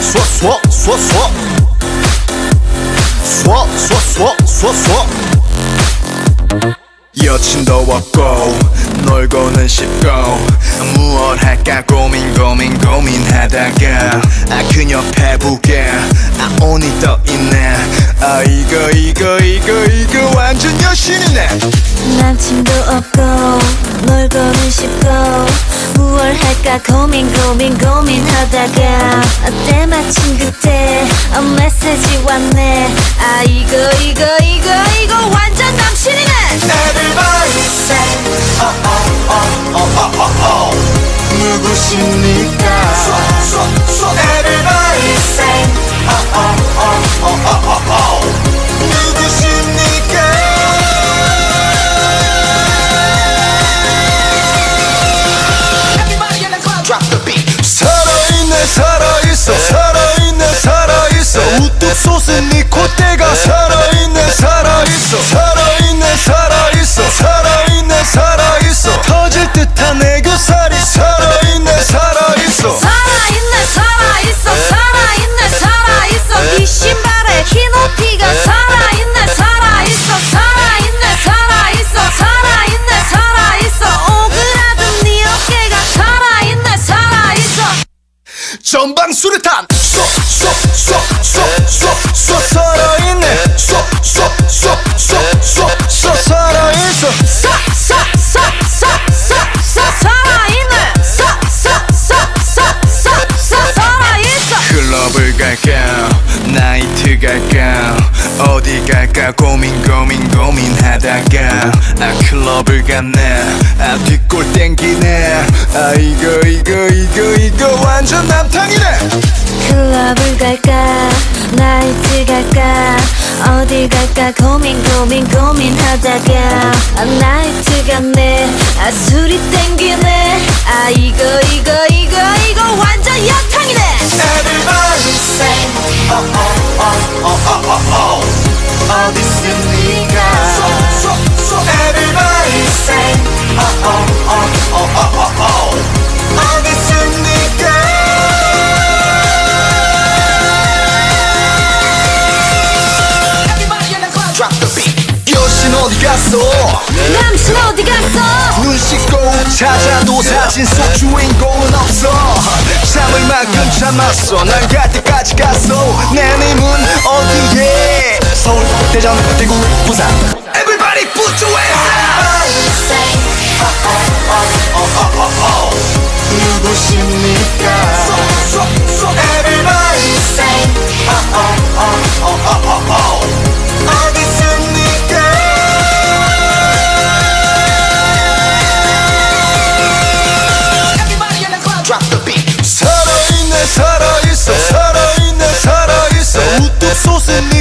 쏘 쏘 쏘 쏘쏘 쏘쏘 여친도 없고 놀고는 싶고 무얼 할까 고민 고민 고민하다가 아 그녀 페북에 아 온이 떠 있네. 아 이거 이거 이거 이거 완전 여신이네. 남친도 없고 놀고는 싶고 무얼 할까 고민 고민 고민하다가. 아, 때마침 그때 아, 메시지 왔네. 아 이거 이거 이거 이거 완전 남친이네. Everybody say oh oh oh oh oh oh oh 누구십니까 솟은 네 콧대가 살아있네 살아있어 살아있네 살아있어 살아있네 살아있어 터질 듯한 애교살이 살아있네 살아있어 살아있네 살아있어 살아있네 살아있어 네 신발에 흰 옷티가 살아있네 살아있어 살아있네 살아있어 살아있네 살아있어 오그라든 네 어깨가 살아있네 살아있어 전방 수류탄 클럽을 갈까 나이트 갈까 어디 갈까 고민 고민 고민하다가 아 클럽을 갔네 아 뒷골 땡기네 아 이거 이거 이거 이거 완전 남탕이네 나이트 갈까? 어디 갈까? 고민 고민 고민하다가. 아, 나이트 갔네 아 술이 땡기네. 아 이거 이거 이거 이거 완전 여탕이네. Everybody say oh oh oh oh oh oh oh. 어디 있습니 갔어? 남친 어디 갔어? 눈 씻고 찾아도 사진 속 주인공은 없어. 참을 만큼 참았어. 난 갈 때까지 갔어. 내 님은 어디에 서울 대전 대구 부산. Everybody put your hands up. 누구십니 sauce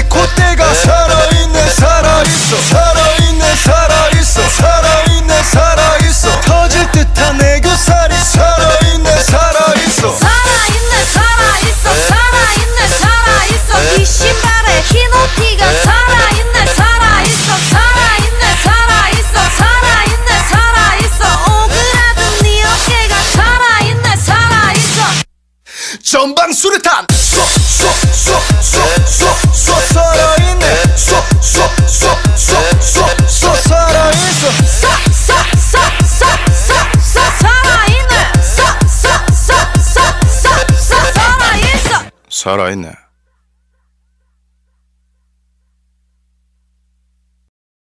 전방 수류탄 살아있네 살아있네